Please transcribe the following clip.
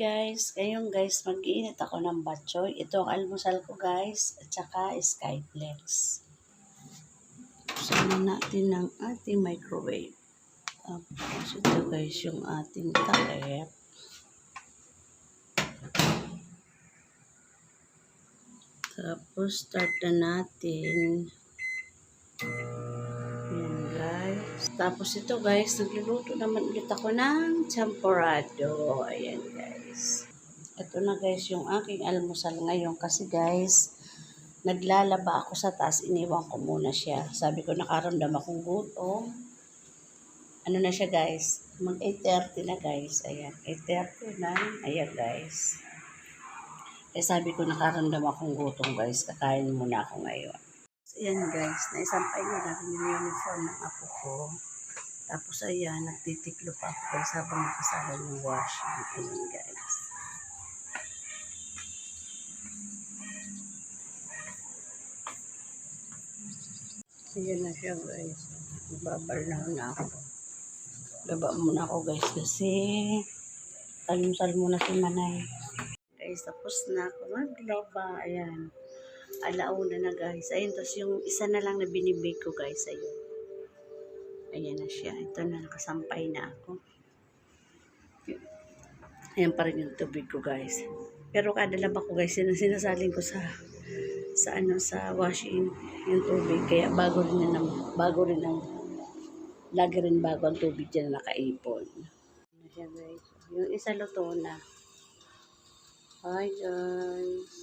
guys, ngayon guys, mag-iinit ako ng batchoy. Ito ang almusal ko guys, at saka skyflex. Na natin ng ating microwave. Tapos ito guys, yung ating takip. Tapos start na natin. Tapos ito guys, nagluluto naman ulit ako ng champorado. Ayan guys. Ito na guys yung aking almusal ngayon kasi guys, naglalaba ako sa taas, iniwan ko muna siya. Sabi ko nakaramdam akong gutom. Ano na siya guys? Mag 8.30 na guys. Ayan, 8.30 na. Ayan guys. Eh sabi ko nakaramdam akong gutom guys. Kakain muna ako ngayon. Ayan guys, naisampay na namin yung uniform ng apo ko. Tapos ayan, nagtitiklo pa ako guys habang nakasala yung washing. Ayan guys. Ayan na siya guys. Babarnaw na ako. Laba muna ako guys kasi almusal muna si Manay. Guys, tapos na ako maglaba. Ayan. Alauna na guys. Ayun, tapos yung isa na lang na binibake ko guys. Ayun. Ayan na siya. Ito na, nakasampay na ako. Ayan pa rin yung tubig ko guys. Pero kada laba ko guys, sin- sinasalin ko sa sa ano sa washing yung tubig kaya bago rin na bago rin ang lagi rin bago ang tubig dyan na nakaipon. Ayan guys. Yung isa luto na. Hi guys.